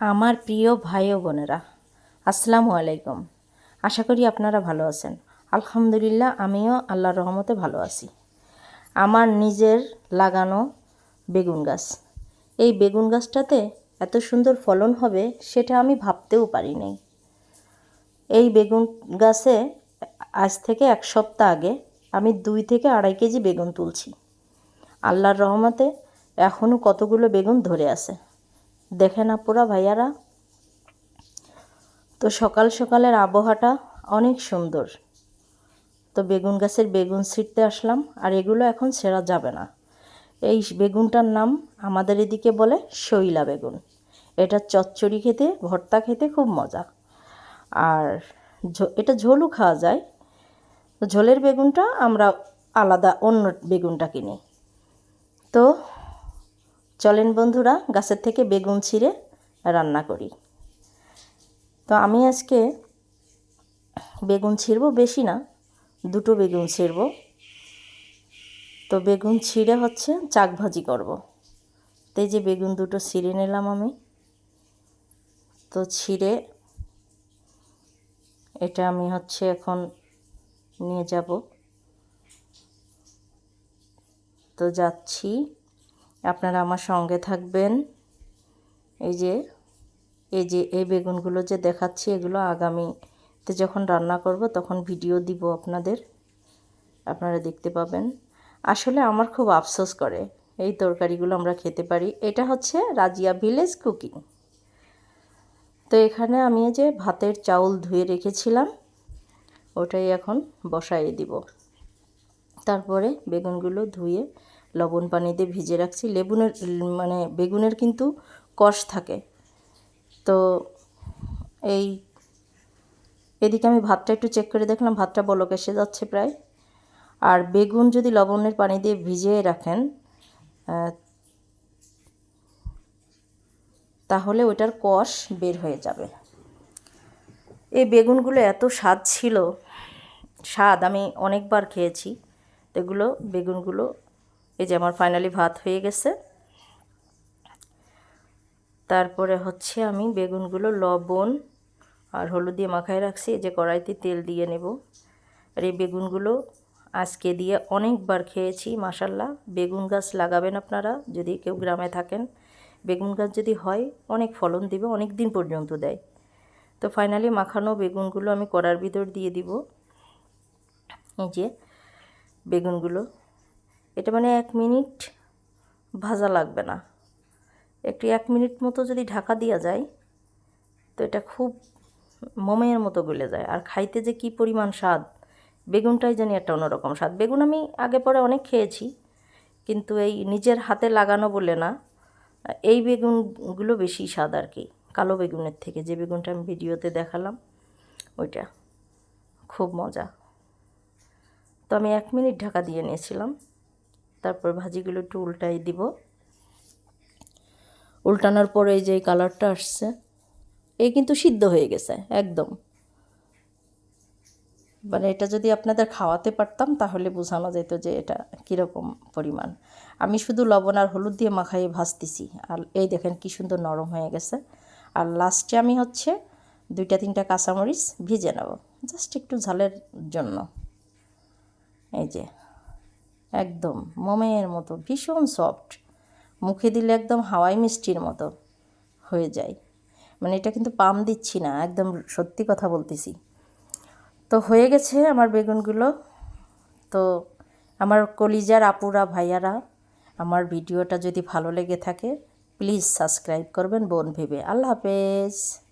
আমার প্রিয় ভাই ও বোনেরা, আসসালামু আলাইকুম। আশা করি আপনারা ভালো আছেন। আলহামদুলিল্লাহ, আমিও আল্লাহর রহমতে ভালো আছি। আমার নিজের লাগানো বেগুন গাছ। এই বেগুন গাছটাতে এত সুন্দর ফলন হবে সেটা আমি ভাবতেও পারি নাই। এই বেগুন গাছে আজ থেকে এক সপ্তাহ আগে আমি দুই থেকে আড়াই কেজি বেগুন তুলছি। আল্লাহর রহমতে এখনও কতগুলো বেগুন ধরে আছে। দেখে না পুরা ভাইয়ারা। তো সকাল সকালের আবহাওয়াটা অনেক সুন্দর। তো বেগুন গাছের বেগুন ছিটতে আসলাম, আর এগুলো এখন ছেঁড়া যাবে না। এই বেগুনটার নাম আমাদের এদিকে বলে শৈলা বেগুন। এটা চচ্চড়ি খেতে, ভর্তা খেতে খুব মজা। আর এটা ঝোলও খাওয়া যায়। ঝোলের বেগুনটা আমরা আলাদা অন্য বেগুনটা কিনি। তো চলেন বন্ধুরা, গাছের থেকে বেগুন ছিঁড়ে রান্না করি। তো আমি আজকে বেগুন ছিঁড়বো বেশি না, দুটো বেগুন ছিঁড়বো। তো বেগুন ছিঁড়ে হচ্ছে চাক ভাজি করব। তো যে বেগুন দুটো ছিঁড়ে নিলাম আমি। তো ছিঁড়ে এটা আমি হচ্ছে এখন নিয়ে যাব। তো যাচ্ছি। আপনারা আমার সঙ্গে থাকবেন। এই যে এই যে, এই বেগুনগুলো যে দেখাচ্ছি, এগুলো আগামীতে যখন রান্না করব, তখন ভিডিও দিব আপনাদের। আপনারা দেখতে পাবেন। আসলে আমার খুব আফসোস করে এই তরকারিগুলো আমরা খেতে পারি। এটা হচ্ছে রাজিয়া ভিলেজ কুকিং। তো এখানে আমি যে ভাতের চাউল ধুয়ে রেখেছিলাম, ওটাই এখন বসাই দিব। তারপরে বেগুনগুলো ধুয়ে লবণ পানিতে ভিজে রাখছি। লেবুনের মানে বেগুনের কিন্তু কষ থাকে। তো এই, এদিকে আমি ভাতটা একটু চেক করে দেখলাম, ভাতটা বলক এসে যাচ্ছে প্রায়। আর বেগুন যদি লবণের পানি দিয়ে ভিজিয়ে রাখেন তাহলে ওটার কষ বের হয়ে যাবে। এই বেগুনগুলো এত স্বাদ ছিল, স্বাদ আমি অনেকবার খেয়েছি। এগুলো, বেগুনগুলো এই যে আমার ফাইনালি ভাত হয়ে গেছে। তারপরে হচ্ছে আমি বেগুনগুলো, লবণ আর হলুদ দিয়ে মাখায় রাখছি। এই যে কড়াইতে তেল দিয়ে নেব। আর এই বেগুনগুলো আজকে দিয়ে অনেকবার খেয়েছি মাসাল্লাহ বেগুন গাছ লাগাবেন আপনারা, যদি কেউ গ্রামে থাকেন। বেগুন গাছ যদি হয়, অনেক ফলন দিবে অনেক দিন পর্যন্ত দেয়। তো ফাইনালি মাখানো বেগুনগুলো আমি কড়ার ভিতর দিয়ে দিব। এই যে বেগুনগুলো এটা মানে এক মিনিট ভাজা লাগবে না। একটু এক মিনিট মতো যদি ঢাকা দেওয়া যায়, তো এটা খুব মোমের মতো গলে যায়। আর খাইতে যে কি পরিমাণ স্বাদ, বেগুনটাই জানি একটা অন্যরকম স্বাদ। বেগুন আমি আগে পরে অনেক খেয়েছি, কিন্তু এই নিজের হাতে লাগানো বলে না, এই বেগুনগুলো বেশি স্বাদ আর কি, কালো বেগুনের থেকে। যে বেগুনটা আমি ভিডিওতে দেখালাম, ওইটা খুব মজা। তো আমি এক মিনিট ঢাকা দিয়ে নিয়েছিলাম। তারপর ভাজিগুলো একটু উল্টাই দিব। উল্টানোর পরে যে কালারটা আসছে, এই কিন্তু সিদ্ধ হয়ে গেছে, একদম। মানে এটা যদি আপনাদের খাওয়াতে পারতাম, তাহলে বোঝানো যেত যে এটা কীরকম পরিমাণ। আমি শুধু লবণ আর হলুদ দিয়ে মাখাই ভাজতেছি। আর এই দেখেন কি সুন্দর নরম হয়ে গেছে। আর লাস্টে আমি হচ্ছে দুইটা তিনটা কাঁচামরিচ ভিজে নেব, জাস্ট একটু ঝালের জন্য। এই যে একদম, মোমের মতো, ভীষণ সফট মুখে দিলে একদম হাওয়াই মিষ্টির মতো হয়ে যায়। মানে এটা কিন্তু পাম দিচ্ছি না, একদম সত্যি কথা বলতেছি। তো হয়ে গেছে আমার বেগুনগুলো। তো আমার কলিজার আপুরা, ভাইয়ারা, আমার ভিডিওটা যদি ভালো লেগে থাকে প্লিজ সাবস্ক্রাইব করবেন বোন ভেবে। আল্লাহ হাফেজ।